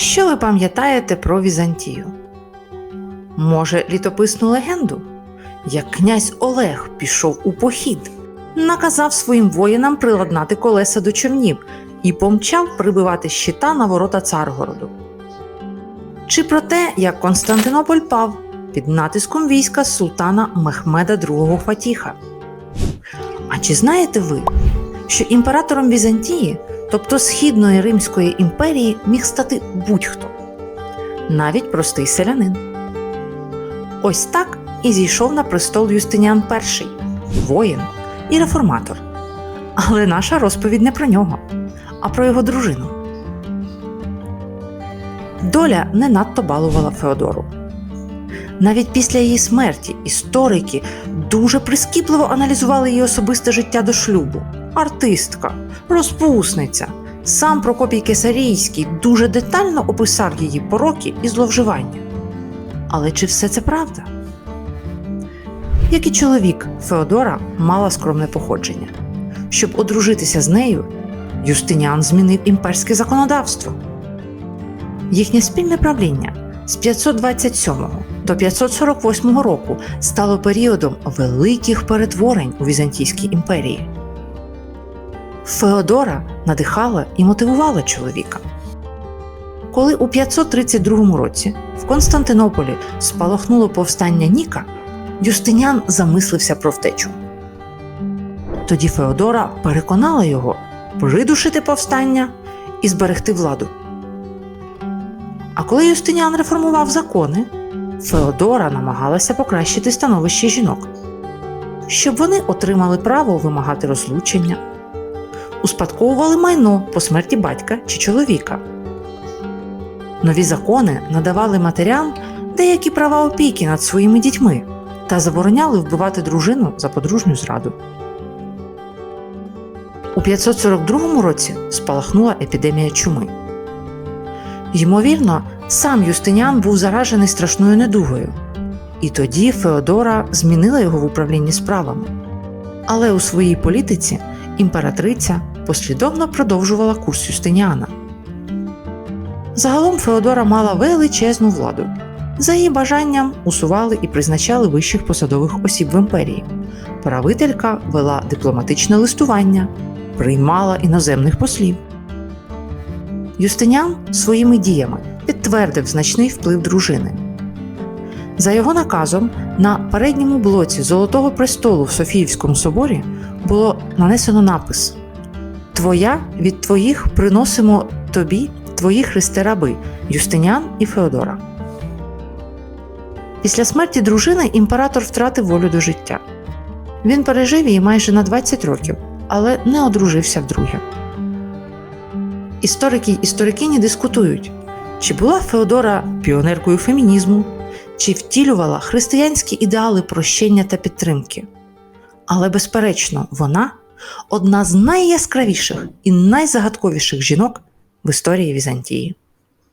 Що ви пам'ятаєте про Візантію? Може, літописну легенду? Як князь Олег пішов у похід, наказав своїм воїнам приладнати колеса до човнів і помчав прибивати щита на ворота Царгороду. Чи про те, як Константинополь пав під натиском війська султана Мехмеда II Фатіха? А чи знаєте ви, що імператором Візантії, тобто Східної Римської імперії, міг стати будь-хто, навіть простий селянин? Ось так і зійшов на престол Юстиніан І, воїн і реформатор. Але наша розповідь не про нього, а про його дружину. Доля не надто балувала Феодору. Навіть після її смерті історики дуже прискіпливо аналізували її особисте життя до шлюбу. Артистка, розпусниця. Сам Прокопій Кесарійський дуже детально описав її пороки і зловживання. Але чи все це правда? Як і чоловік, Феодора мала скромне походження. Щоб одружитися з нею, Юстиніан змінив імперське законодавство. Їхнє спільне правління з 527 до 548 року стало періодом великих перетворень у Візантійській імперії. Феодора надихала і мотивувала чоловіка. Коли у 532 році в Константинополі спалахнуло повстання Ніка, Юстиніан замислився про втечу. Тоді Феодора переконала його придушити повстання і зберегти владу. А коли Юстиніан реформував закони, Феодора намагалася покращити становище жінок, щоб вони отримали право вимагати розлучення, успадковували майно по смерті батька чи чоловіка. Нові закони надавали матерям деякі права опіки над своїми дітьми та забороняли вбивати дружину за подружню зраду. У 542 році спалахнула епідемія чуми. Ймовірно, сам Юстиніан був заражений страшною недугою, і тоді Феодора змінила його в управлінні справами. Але у своїй політиці імператриця послідовно продовжувала курс Юстиніана. Загалом Феодора мала величезну владу. За її бажанням усували і призначали вищих посадових осіб в імперії. Правителька вела дипломатичне листування, приймала іноземних послів. Юстиніан своїми діями підтвердив значний вплив дружини. За його наказом на передньому блоці Золотого престолу в Софіївському соборі було нанесено напис Твоя від твоїх приносимо тобі твої христи раби Юстиніан і Феодора. Після смерті дружини імператор втратив волю до життя. Він пережив її майже на 20 років, але не одружився вдруге. Історики й історикині дискутують, чи була Феодора піонеркою фемінізму, чи втілювала християнські ідеали прощення та підтримки. Але, безперечно, вона одна з найяскравіших і найзагадковіших жінок в історії Візантії.